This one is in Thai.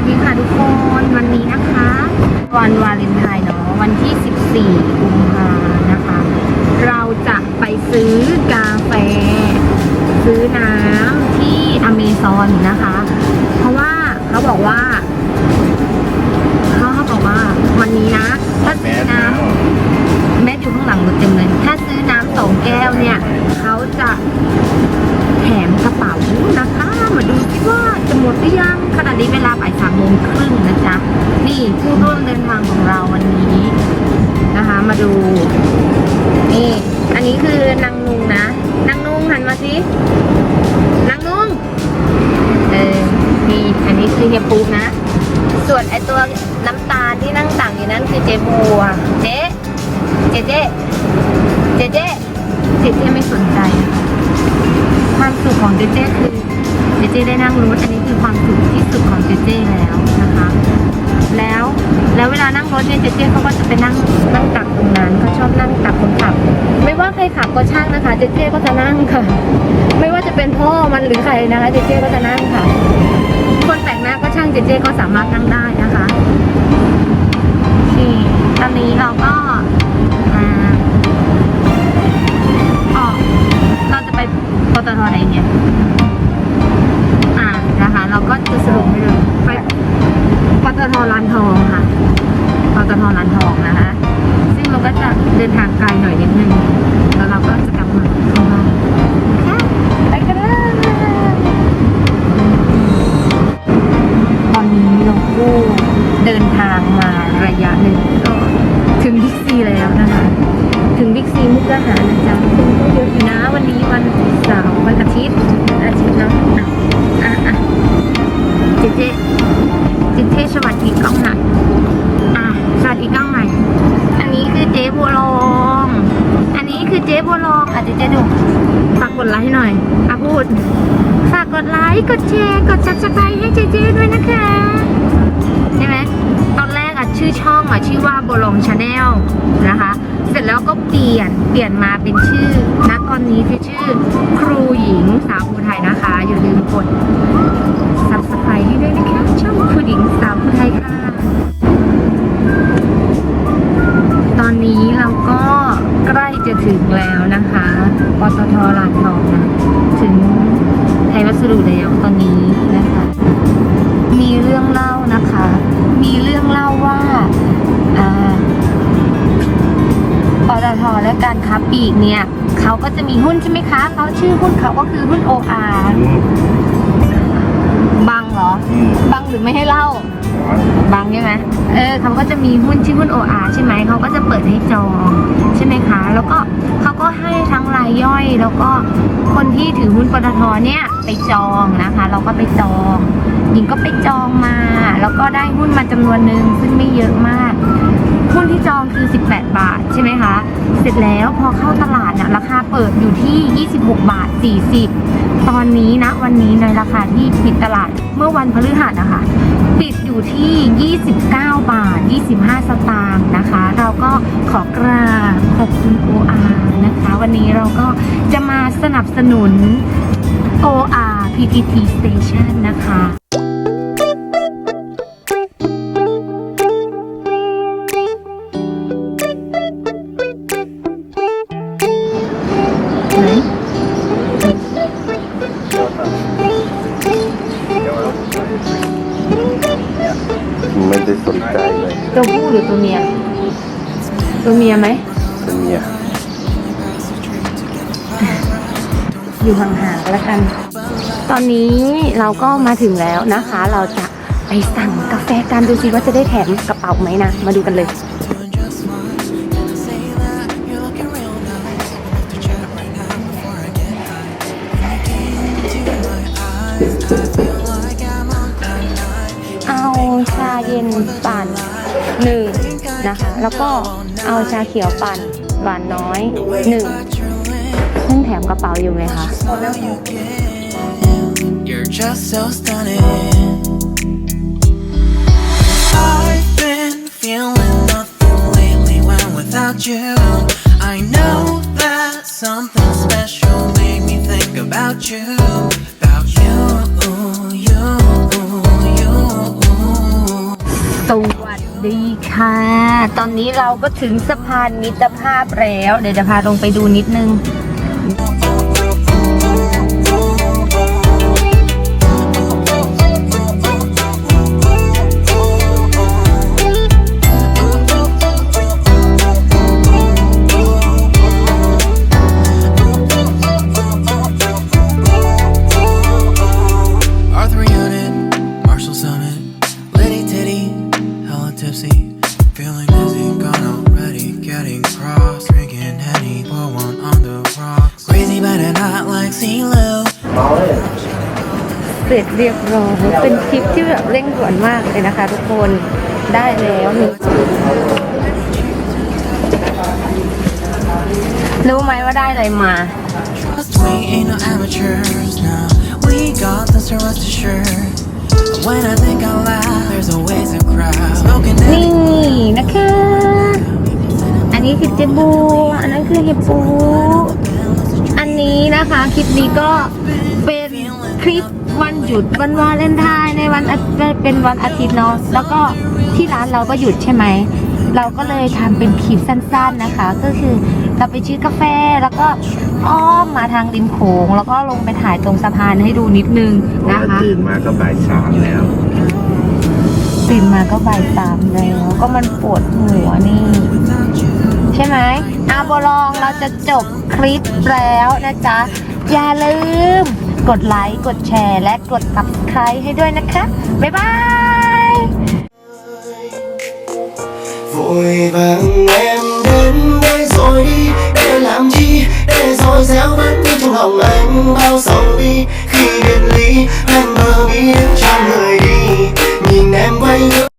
วัสดีค่ะทุกคนวันนี้นะคะ วันวาเลนไทน์เนาะวันที่ 14 กุมภานะคะ เราจะไปซื้อกาแฟ ซื้อน้ำที่อเมซอนนะคะ เพราะว่าเขาบอกว่าเขาเขาบอกว่าวันนี้นะ ถ้าซื้อน้ำแม่อยู่ข้างหลังรถเต็มเลย ถ้าซื้อ วนไอตัวน้ำตาลที่นั่งต่างอยู่นั้นคือเจบัวเจ๊เจ๊เจ๊เจ๊เจ๊เจ๊เจ๊ไม่สนใจคะความสุขของเจเจคือเจเจได้นั่งรถอันนี้คือความสุขที่สุดของเจเจแล้วนะคะ แล้วแล้วเวลานั่งรถเนี่ยเจเจเขาก็จะไปนั่งนั่งตักตรงนั้นเขาชอบนั่งตักคนขับ ไม่ว่าใครขับก็ช่างนะคะ เจเจก็จะนั่งค่ะ ไม่ว่าจะเป็นพ่อมันหรือใครนะคะ เจเจก็จะนั่งค่ะ เจเจก็สามารถนั่งได้นะคะโอเคตอนนี้เราก็อ่าอกเราจะไปปตทไหนเนี่ย อ่านะคะ เราก็จะสรุปให้เลยไปปตทร้านทองค่ะปตทร้านทองนะคะ ซึ่งเราก็จะเดินทางไกลหน่อยนิดนึงแล้วเราก็จะกลับมา ทิตย์อาทิตย์เนาะอะอะอะเจเจเจเจสวัสดีกล้องหน่อยอะสวัสดีกล้องหน่อยอันนี้คือเจ๊บัวลองอันนี้คือเจ๊บัวลองอะเจเจดูฝากกดไลค์หน่อยอะพูดฝากกดไลค์กดแชร์กดซับสไครต์ให้เจเจด้วยนะคะใช่ไหมตอนแรกอะชื่อช่องอะชื่อว่าบัวลองชาแนลนะคะ เสร็จแล้วก็เปลี่ยนเปลี่ยนมาเป็นชื่อณตอนนี้คือชื่อครูหญิงสาวภูไทยนะคะ อย่าลืมกด subscribe ให้ด้วยนะคะช่องครูหญิงสาวภูไทยค่ะ ตอนนี้เราก็ใกล้จะถึงแล้วนะคะปตทลานทองนะถึงไทยวัสดุแล้วตอนนี้นะคะ การค้าปลีกเนี่ยเขาก็จะมีหุ้นใช่ไหมคะเขาชื่อหุ้นเขาก็คือหุ้น OR บังเหรอบังหรือไม่ให้เล่า บังใช่ไหมเออเขาก็จะมีหุ้นชื่อหุ้น OR ใช่ไหม เขาก็จะเปิดให้จองใช่ไหมคะ แล้วก็เขาก็ให้ทั้งรายย่อย แล้วก็คนที่ถือหุ้นปตทเนี่ยไปจองนะคะ เราก็ไปจอง หญิงก็ไปจองมา แล้วก็ได้หุ้นมาจำนวนหนึ่งซึ่งไม่เยอะมาก หุ้นที่จองคือ 18 บาทใช่ไหมคะ เสร็จแล้วพอเข้าตลาดน่ะราคาเปิดอยู่ที่ 26 บาท 40 ตอนนี้นะวันนี้ในราคาที่ปิดตลาดเมื่อวันพฤหัสนะคะปิดอยู่ที่ 29 บาท 25 สตางค์นะคะ เราก็ขอกราบขอบคุณ OR นะคะ วันนี้เราก็จะมาสนับสนุน OR PTT Station นะคะ ตัวผู้หรือตัวเมีย ตัวเมียไหมเป็นเมียอยู่ห่างๆแล้วกัน ตอนนี้เราก็มาถึงแล้วนะคะ เราจะไปสั่งกาแฟกันดูสิว่าจะได้แถมกระเป๋าไหมนะ มาดูกันเลยเอาชาเย็นปั่น หนึ่งนะคะ แล้วก็เอาชาเขียวปั่นหวานน้อยหนึ่งซึ่งแถมกระเป๋าอยู่ไหมคะ You're just so stunning. I've been feeling nothing lately when without you. I know that something special made me think about you. About you, you, you. สวัส ดีค่ะ ตอนนี้เราก็ถึงสะพานมิตรภาพแล้ว เดี๋ยวจะพาลงไปดูนิดนึง เสร็จเรียบร้อยเป็นคลิปที่แบบเร่งด่วนมากเลยนะคะ ทุกคนได้แล้วหนึ่งรู้ไหมว่าได้อะไรมา Trust we ain't no amateurs now. We got this to rest assured. When I think out loud, there's always a crowd. Smoking นี่ Henny. นะคะ อันนี้คือเจบู อันนั้นคือเฮปูอันนี้นะคะ คลิปนี้ก็เป็นคลิป วันหยุดวันวาเลนไทน์ในวันอาเป็นวันอาทิตย์เนาะแล้วก็ที่ร้านเราก็หยุดใช่ไหม เราก็เลยทำเป็นคลิปสั้นๆนะคะ ก็คือเราไปซื้อกาแฟแล้วก็อ้อมมาทางริมโขงแล้วก็ลงไปถ่ายตรงสะพานให้ดูนิดนึงเพราะนะว่าคะตื่นมาก็บ่ายสามแล้วตื่นมาก็บ่ายสามแล้ว ก็มันปวดหัวนี่ ใช่ไหมอาโบลองเราจะจบคลิปแล้วนะจ๊ะ อย่าลืม กดไลค์กดแชร์ และกด subscribe ให้ด้วยนะคะ บ๊ายบาย vội vàng em đến biệt